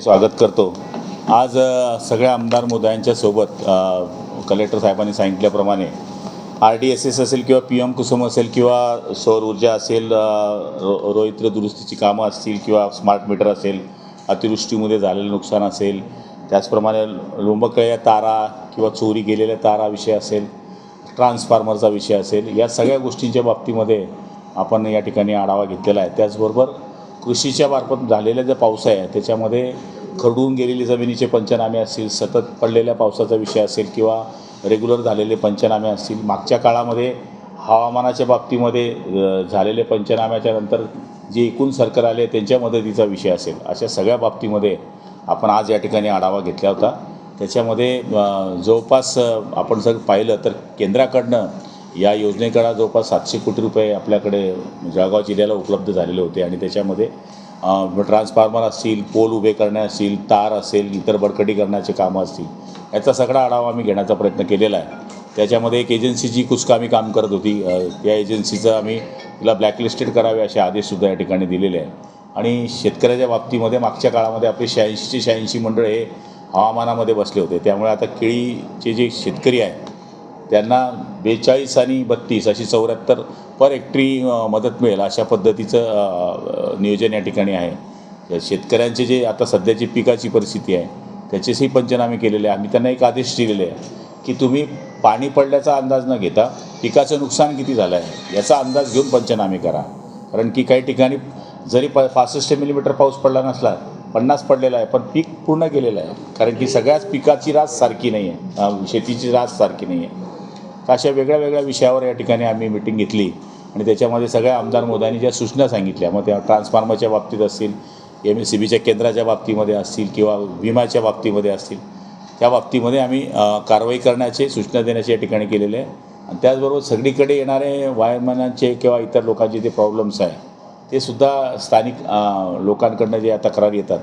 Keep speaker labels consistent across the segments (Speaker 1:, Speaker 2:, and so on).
Speaker 1: स्वागत करतो. आज सगळ्या आमदार मुद्द्यांच्या सोबत कलेक्टर साहेबांनी सांगितल्याप्रमाणे आर डी एस एस असेल किंवा पी एम कुसुम असेल किंवा सौर ऊर्जा असेल रो रोहित्र दुरुस्तीची कामं असतील किंवा स्मार्ट मीटर असेल अतिवृष्टीमध्ये झालेलं नुकसान असेल त्याचप्रमाणे लोंबकळ्या तारा किंवा चोरी गेलेल्या तारा विषय असेल ट्रान्सफॉर्मरचा विषय असेल या सगळ्या गोष्टींच्या बाबतीमध्ये आपण या ठिकाणी आढावा घेतलेला आहे. त्याचबरोबर कृषीच्या मार्फत झालेला जो पाऊस आहे त्याच्यामध्ये खरडून गेलेली जमिनीचे पंचनामे असतील सतत पडलेल्या पावसाचा विषय असेल किंवा रेग्युलर झालेले पंचनामे असतील मागच्या काळामध्ये हवामानाच्या बाबतीमध्ये झालेले पंचनाम्याच्या नंतर जे एकूण सरकार आले त्यांच्या मदतीचा विषय असेल अशा सगळ्या बाबतीमध्ये आपण आज या ठिकाणी आढावा घेतला होता. त्याच्यामध्ये जवळपास आपण जर पाहिलं तर केंद्राकडनं या योजनेकडा जवळपास सातशे कोटी रुपये आपल्याकडे जळगाव जिल्ह्याला उपलब्ध झालेले होते आणि त्याच्यामध्ये ट्रान्सफॉर्मर असतील पोल उभे करणे असतील तार असेल इतर बडकटी करण्याचे कामं असतील याचा सगळा आढावा आम्ही घेण्याचा प्रयत्न केलेला आहे. त्याच्यामध्ये एक एजन्सी जी कुचकामी काम करत होती त्या एजन्सीचं आम्ही तिला ब्लॅकलिस्टेड करावे असे आदेशसुद्धा या ठिकाणी दिलेले आहे आणि शेतकऱ्याच्या बाबतीमध्ये मागच्या काळामध्ये आपले शहाऐंशीचे शहाऐंशी मंडळ हे हवामानामध्ये बसले होते. त्यामुळे आता केळीचे जे शेतकरी आहे त्यांना बेचाळीस आणि बत्तीस अशी चौऱ्याहत्तर पर हेक्टरी मदत मिळेल अशा पद्धतीचं नियोजन या ठिकाणी आहे. शेतकऱ्यांचे जे आता सध्याची पिकाची परिस्थिती आहे त्याचेही पंचनामे केलेले आहे. आम्ही त्यांना एक आदेश दिलेले आहे की तुम्ही पाणी पडल्याचा अंदाज न घेता पिकाचं नुकसान किती झालं आहे याचा अंदाज घेऊन पंचनामे करा. कारण की काही ठिकाणी जरी प पासष्ट मिलीमीटर पाऊस पडला नसला पन्नास पडलेला आहे पण पीक पूर्ण केलेलं आहे. कारण की सगळ्याच पिकाची रास सारखी नाही आहे शेतीची रास सारखी नाही आहे अशा वेगळ्या वेगळ्या विषयावर या ठिकाणी आम्ही मिटिंग घेतली. आणि त्याच्यामध्ये सगळ्या आमदार मोदांनी ज्या सूचना सांगितल्या मग त्या ट्रान्सफॉर्मरच्या बाबतीत असतील एम एस सी बीच्या केंद्राच्या बाबतीमध्ये असतील किंवा विम्याच्या बाबतीमध्ये असतील त्या बाबतीमध्ये आम्ही कारवाई करण्याचे सूचना देण्याचे या ठिकाणी केलेले आहे. आणि त्याचबरोबर सगळीकडे येणारे वायरमॅनांचे किंवा इतर लोकांचे जे प्रॉब्लेम्स आहे ते सुद्धा स्थानिक लोकांकडनं जे तक्रार येतात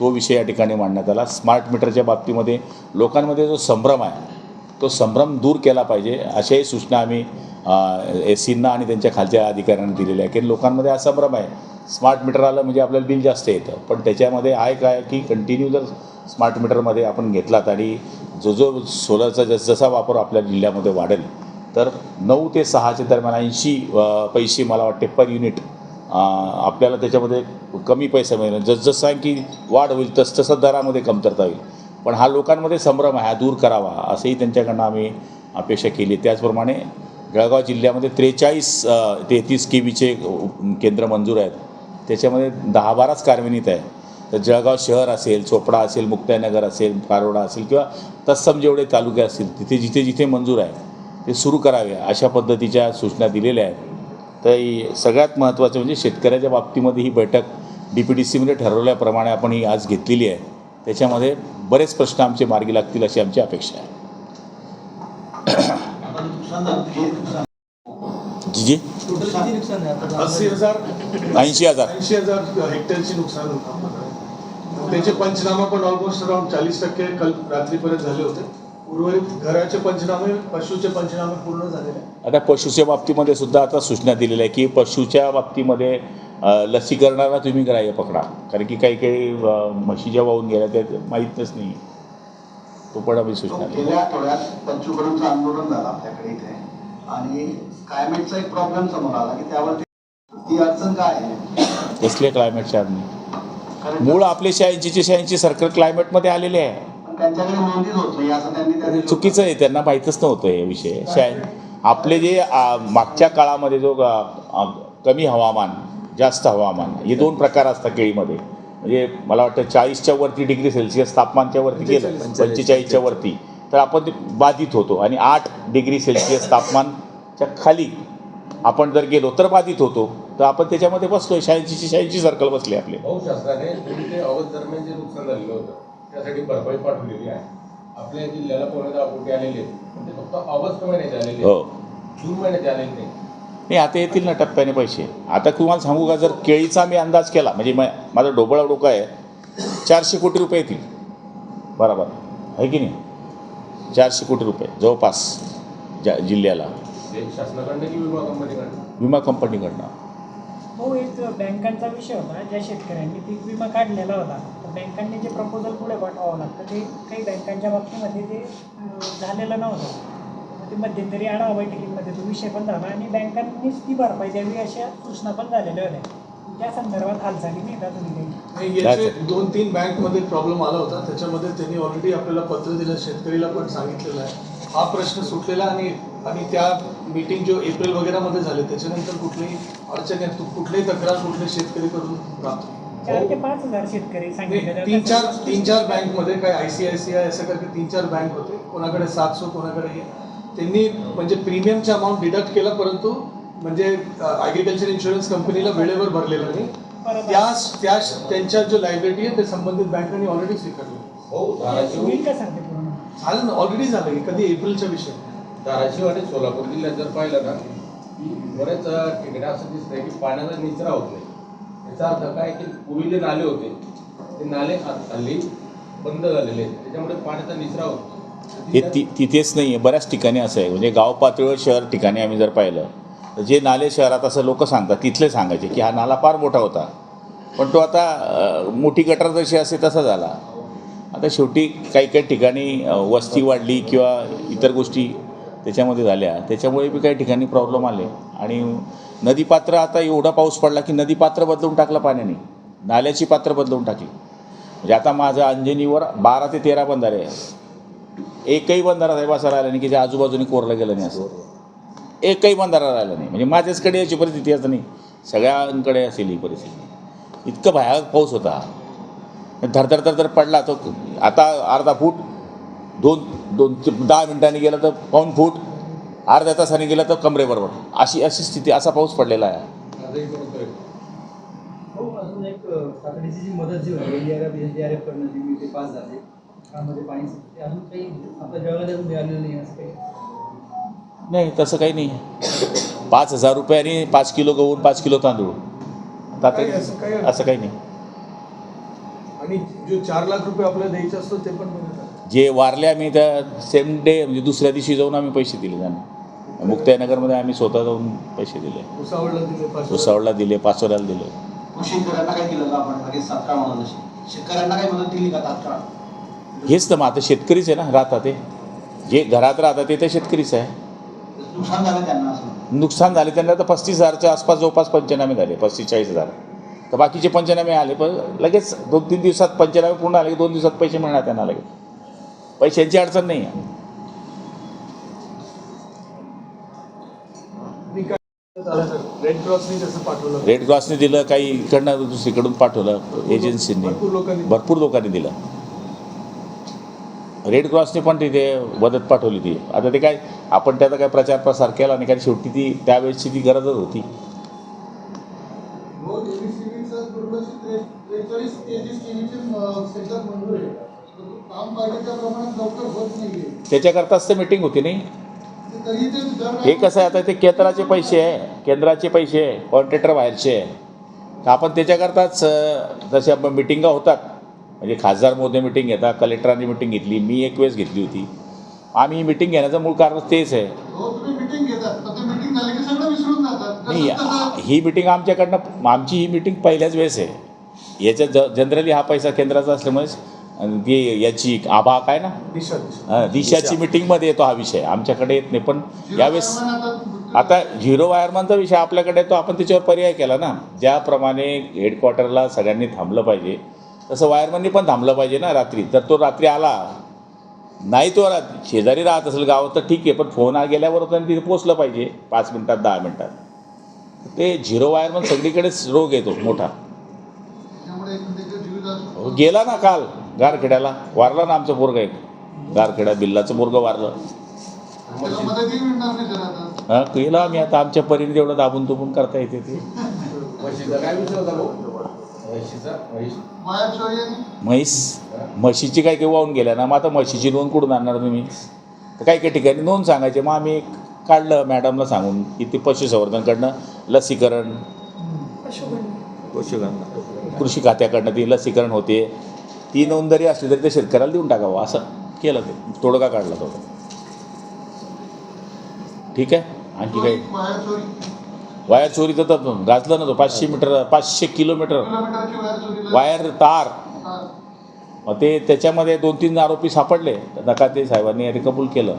Speaker 1: तो विषय या ठिकाणी मांडण्यात आला. स्मार्ट मीटरच्या बाबतीमध्ये लोकांमध्ये जो संभ्रम आहे तो संभ्रम दूर केला पाहिजे अशाही सूचना आम्ही एस सींना आणि त्यांच्या खालच्या अधिकाऱ्यांना दिलेल्या आहे की लोकांमध्ये हा संभ्रम आहे. स्मार्ट मीटर आलं म्हणजे आपल्याला बिल जास्त येतं. पण त्याच्यामध्ये आहे काय की कंटिन्यू जर स्मार्ट मीटरमध्ये आपण घेतलात आणि जो जो सोलरचा जस जसा वापर आपल्या जिल्ह्यामध्ये वाढेल तर नऊ ते सहाच्या दरम्यान ऐंशी पैसे मला वाटते पर युनिट आपल्याला त्याच्यामध्ये कमी पैसा मिळेल. जसजसा की आणखी वाढ होईल तसतसा दरामध्ये कमतरता होईल. पण हा लोकांमध्ये संभ्रम आहे हा दूर करावा असंही त्यांच्याकडनं आम्ही अपेक्षा केली. त्याचप्रमाणे जळगाव जिल्ह्यामध्ये त्रेचाळीस तेहतीस के बीचे केंद्र मंजूर आहेत. त्याच्यामध्ये दहा बाराच कार्यान्वित आहे. तर जळगाव शहर असेल चोपडा असेल मुक्ताईनगर असेल पारोडा असेल किंवा तत्सम जेवढे तालुके असतील तिथे जिथे जिथे मंजूर आहे ते सुरू करावे अशा पद्धतीच्या सूचना दिलेल्या आहेत. तर ही सगळ्यात महत्त्वाचं म्हणजे शेतकऱ्याच्या बाबतीमध्ये ही बैठक डी पी डी सीमध्ये ठरवल्याप्रमाणे आपण ही आज घेतलेली आहे. त्याच्यामध्ये बरेच प्रश्न आमचे मार्गी लागतील अशी आमची अपेक्षा आहे. जी जी. ऐंशी हजार.
Speaker 2: ऐंशी हजार हेक्टरचे नुकसान होतं त्याचे पंचनामा पण ऑलमोस्ट अराउंड चाळीस टक्के कल रात्रीपर्यंत झाले होते. उर्वरित घराचे पंचनामे पशुचे पंचनामे पूर्ण झालेले आहे.
Speaker 1: आता पशुच्या बाबतीमध्ये सुद्धा आता सूचना दिलेल्या आहे की पशुच्या बाबतीमध्ये अ, लसीकरणाला तुम्ही ग्राह्य पकडा. कारण की काही काही अ, म्हशी ज्या वाहून गेल्या त्या माहीतच नाही. तो पण आम्ही सूचना दिली.
Speaker 3: गेल्या आठवड्यात पंचुकरांचं आंदोलन झालं आपल्याकडे इथे. आणि स्कायमेटचा एक प्रॉब्लेम समोर आला की त्यावरती ती अडचण काय आहे?
Speaker 1: कसले क्लायमेटच्या
Speaker 3: कारण
Speaker 1: मूळ आपले शहाऐंशीचे शहाऐंशी सर्कल क्लायमेटमध्ये आलेले आहे.
Speaker 3: त्यांच्याकडे नोंदीच होत नाही असं त्यांनी त्या
Speaker 1: हे चुकीचं आहे त्यांना माहीतच नव्हतं हे विषय. आपले जे मागच्या काळामध्ये जो कमी हवामान जास्त हवामान हे दोन प्रकार असतात केळीमध्ये. म्हणजे मला वाटतं चाळीसच्या वरती डिग्री सेल्सिअस तापमानच्या वरती गेलं पंचेचाळीसच्या वरती. तर आपण ते बाधित होतो आणि आठ डिग्री सेल्सिअस तापमानच्या खाली आपण जर गेलो तर बाधित होतो. तर आपण त्याच्यामध्ये बसलो शहाऐंशीची शहाऐंशी सर्कल बसले आपले.
Speaker 4: दरम्यान जे नुकसान झालेलं होतं त्यासाठी भरपाई पाठवलेली आहे. आपल्या जिल्ह्याला पोहोचत अपुटी आलेले आहेत. पण ते फक्त ऑगस्ट महिन्याचे आलेले
Speaker 1: हो.
Speaker 4: आहेत. जून महिन्याचे आलेले नाही
Speaker 1: नाही आता येतील ना टप्प्याने पैसे. आता तुम्हाला सांगू का जर केळीचा मी अंदाज केला म्हणजे म माझं डोबळा डोकं आहे चारशे कोटी रुपये येतील. बरोबर. आहे की नाही? चारशे कोटी रुपये जवळपास ज्या जिल्ह्याला.
Speaker 4: शासनाकडनं की विमा कंपनीकडनं?
Speaker 1: विमा कंपनीकडनं.
Speaker 5: हो एक बँकांचा विषय होता ज्या शेतकऱ्यांनी पीक विमा काढलेला होता. बँकांनी जे प्रपोजल पुढे पाठवावं लागतं ते काही बँकांच्या बाबतीमध्ये ते झालेलं नव्हतं. ते मध्यंतरी आढावा बैठकीमध्ये तो विषय पण झाला आणि बँकांनीच ती भरपाई द्यावी अशा सूचना पण झालेल्या होत्या. त्या संदर्भात हालचाली नाही का तुम्ही
Speaker 2: याचे दोन तीन बँकमध्ये प्रॉब्लेम आला होता. त्याच्यामध्ये त्यांनी ऑलरेडी आपल्याला पत्र दिलं शेतकरीला पण सांगितलेलं आहे. हा प्रश्न सुटलेला आणि आणि त्या मीटिंग जो एप्रिल वगैरेमध्ये झाले त्याच्यानंतर कुठलीही अडचण कुठलीही तक्रार कुठले शेतकरी करून राहतो
Speaker 5: चार ते पाच हजार शेतकरी सांगितले
Speaker 2: तीन चार तीन चार बँकमध्ये काय I C I C I असं करके तीन चार बँक होते. कोणाकडे सातशे कोणाकडे हे. त्यांनी म्हणजे प्रीमियमचा अमाऊंट डिडक्ट केला परंतु म्हणजे ॲग्रिकल्चर इन्शुरन्स कंपनीला वेळेवर भरलेलं नाही. त्या त्या त्यांच्या जो लायबिलिटी आहे ते संबंधित बँकांनी ऑलरेडी स्वीकारली.
Speaker 4: हो
Speaker 2: झालं ना ऑलरेडी झालं हे कधी एप्रिलचा विषय.
Speaker 4: धाराशिव आणि सोलापूर जिल्ह्यात जर पाहिलं ना की बरेच ठिकाणी असं दिसतंय की पाण्याचा निचरा होत नाही. याचा अर्थ काय की पूर्वी जे नाले होते ते नाले हल्ली बंद झालेले आहेत. त्याच्यामुळे पाण्याचा निचरा होतो.
Speaker 1: हे ति तिथेच नाही आहे बऱ्याच ठिकाणी असं आहे. म्हणजे गाव पातळीवर शहर ठिकाणी आम्ही जर पाहिलं तर जे नाले शहरात असं लोक सांगतात तिथले सांगायचे की हा नाला फार मोठा होता. पण तो आता मोठी गटर जशी असे तसा झाला. आता शेवटी काही काही ठिकाणी वस्ती वाढली किंवा इतर गोष्टी त्याच्यामध्ये झाल्या. त्याच्यामुळे बी काही ठिकाणी प्रॉब्लेम आले. आणि नदीपात्र आता एवढा पाऊस पडला की नदीपात्र बदलून टाकलं पाण्याने. नाल्याची पात्र बदलून टाकली. म्हणजे आता माझं अंजनीवर बारा ते तेरा बंधारे आहे एकही बंधारा साहेब असा राहिला नाही की जे आजूबाजूने कोरलं गेलं नाही असं. एकही बंधारा राहिला नाही. म्हणजे माझ्याचकडे याची परिस्थिती असं नाही. सगळ्यांकडे असेल ही परिस्थिती. इतकं भयानक पाऊस होता. धरधर धरधर पडला तो. आता अर्धा फूट दोन दोन ते दहा मिनिटांनी गेला तर पाऊन फूट अर्ध्या तासाने गेला तर कमरेबरोबर अशी अशी स्थिती असा पाऊस पडलेला आहे.
Speaker 6: नाही असं काही?
Speaker 1: नाही तसं काही नाही. पाच हजार रुपयाने पाच किलो गहू आणि पाच किलो तांदूळ.
Speaker 2: असं काही
Speaker 1: तातडी असं काही नाही.
Speaker 2: आणि जो चार लाख रुपये आपल्याला द्यायचे असतो ते पण.
Speaker 1: जे वारले आम्ही त्या सेम डे म्हणजे दुसऱ्या दिवशी जाऊन आम्ही पैसे दिले त्यांना. मुक्ताईनगरमध्ये आम्ही स्वतः जाऊन पैसे दिले.
Speaker 2: भुसावळला दिले
Speaker 1: पाचोऱ्याला दिले हेच तर मग आता शेतकरीच आहे ना राहतात ते. जे घरात राहतात ते तर शेतकरीच आहे.
Speaker 3: नुकसान झालं त्यांना असं?
Speaker 1: नुकसान झाले त्यांना तर पस्तीस हजारच्या आसपास जवळपास पंचनामे झाले पस्तीस चाळीस हजार. तर बाकीचे पंचनामे आले पण लगेच दोन तीन दिवसात पंचनामे पूर्ण आले की दोन दिवसात पैसे मिळणार त्यांना लगेच. पैशांची अडचण नाही आहे.
Speaker 2: रेड क्रॉसनी कसं पाठवलं.
Speaker 1: रेड क्रॉसने दिलं काही इकडनं दुसरीकडून पाठवलं एजन्सींनी
Speaker 2: भरपूर लोकांनी.
Speaker 1: भरपूर लोकांनी दिलं. रेड क्रॉसने पण तिथे मदत पाठवली ती. आता ते काय आपण त्याचा काय प्रचार प्रसार केला नाही कारण शेवटी ती त्यावेळेसची ती गरजच होती.
Speaker 7: त्रेचाळीस मंजूर आहे. तो काम पाहिजे त्या प्रमाणात लवकर होत नाहीये.
Speaker 1: त्याच्याकरताच तर मिटिंग होती नाही?
Speaker 7: ते तरी ते दर
Speaker 1: हे कसं आहे आता ते केंद्राचे पैसे आहे. केंद्राचे पैसे आहे. कॉन्ट्रॅक्टर बाहेरचे आहे. तर आपण त्याच्याकरताच जशा मिटिंगा होतात. म्हणजे खासदार मोदी मिटिंग घेतात कलेक्टरांनी मिटिंग घेतली मी एक वेळेस घेतली होती. आम्ही मिटिंग घेण्याचं मूळ कारण तेच आहे.
Speaker 7: हो
Speaker 1: नाही ही मिटिंग आमच्याकडनं आमची ही मिटिंग पहिल्याच वेळेस आहे. याच्यात ज जनरली हा पैसा केंद्राचा असल्यामुळेच अन् ती याची आभा काय ना?
Speaker 2: दिशा दिशा.
Speaker 1: दिशाची मिटिंगमध्ये येतो हा विषय. आमच्याकडे येत नाही पण यावेळेस आता झिरो वायरमनचा विषय आपल्याकडे तो आपण त्याच्यावर पर्याय केला ना. ज्याप्रमाणे हेडक्वार्टरला सगळ्यांनी थांबलं पाहिजे तसं वायरमननी पण थांबलं पाहिजे ना रात्री. तर तो रात्री आला नाही तो रा शेजारी राहत असेल गावात तर ठीक आहे पण फोन आ गेल्यावर त्यांनी तिथे पोचलं पाहिजे पाच मिनटात दहा मिनटात. ते झिरो वायरमन सगळीकडेच रोग येतो मोठा. हो, गेला ना काल. गारखेड्याला वारला ना आमचं पोरगं एक. गारखेडा बिल्लाचं पोरगं वारलं. हां केलं आम्ही आता. आमच्या परीने तेवढं दाबून दुबून करता येते ते.
Speaker 4: काय म्हैस?
Speaker 1: म्हशीची काही काही वाहून गेल्या ना. मग आता म्हशीची नोंद कुठून आणणार तुम्ही? तर काही काही ठिकाणी नोंद सांगायची. मग आम्ही एक काढलं मॅडमला सांगून की ते पशुसंवर्धनकडनं लसीकरण. कृषी खात्याकडनं ती लसीकरण होते. ती नोंद जरी असली तरी ते शेतकऱ्याला देऊन टाकावं असं केलं ते. तोडगा काढला तो. ठीक आहे? आणखी काही?
Speaker 7: वायर चोरी
Speaker 1: तर गाजलं ना तो पाचशे मीटर पाचशे किलोमीटर.
Speaker 7: वायर
Speaker 1: तार. मग ते त्याच्यामध्ये दोन तीन आरोपी सापडले. नकाते साहेबांनी ते कबूल केलं.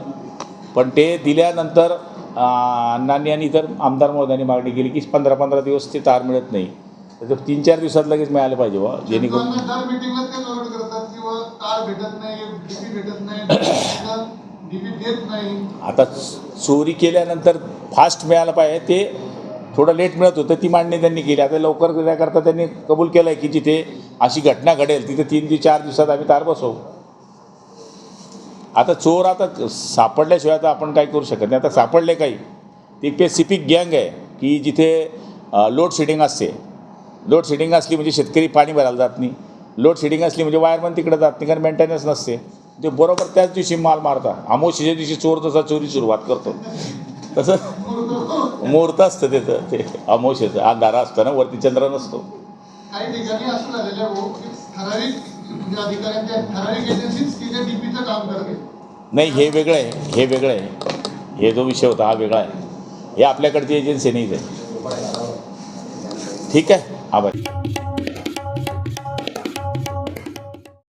Speaker 1: पण ते दिल्यानंतर अण्णांनी आणि इतर आमदार महोदयांनी मागणी केली की पंधरा पंधरा दिवस ते तार मिळत नाही. तर ते तीन चार दिवसात लगेच मिळाले पाहिजे बा जेणेकरून आता चोरी केल्यानंतर फास्ट मिळालं पाहिजे ते थोडं लेट मिळत होतं ती मांडणी त्यांनी केली. आता लवकर करण्याकरता त्यांनी कबूल केलं आहे की जिथे अशी घटना घडेल तिथे तीन ते चार दिवसात आम्ही तार बसवू. आता चोर आता सापडल्याशिवाय आता आपण काही करू शकत नाही. आता सापडले काही. ती पेसिफिक गँग आहे की जिथे लोड शेडिंग असते. लोड शेडिंग असली म्हणजे शेतकरी पाणी भरायला जात नाही. लोड शेडिंग असली म्हणजे वायरमन तिकडे जात नाही कारण मेंटेनन्स नसते. ते बरोबर त्याच दिवशी माल मारता. अमोशीच्या दिवशी चोर जसा चोरी सुरुवात करतो. तसं मुहूर्त असतं त्याचं ते अमोशेचं अंधारा असतं ना वरती चंद्र नसतो.
Speaker 7: काही ठिकाणी असं झालेलं आहे भाऊ की ठराविक म्हणजे अधिकाऱ्यांच्या ठराविक एजन्सीच तिथे डीपीचं काम करते
Speaker 1: नाही हे वेगळं आहे हे वेगळं आहे. हे जो विषय होता हा वेगळा आहे. हे आपल्याकडची एजन्सी नाहीच आहे ठीक आहे? આભાર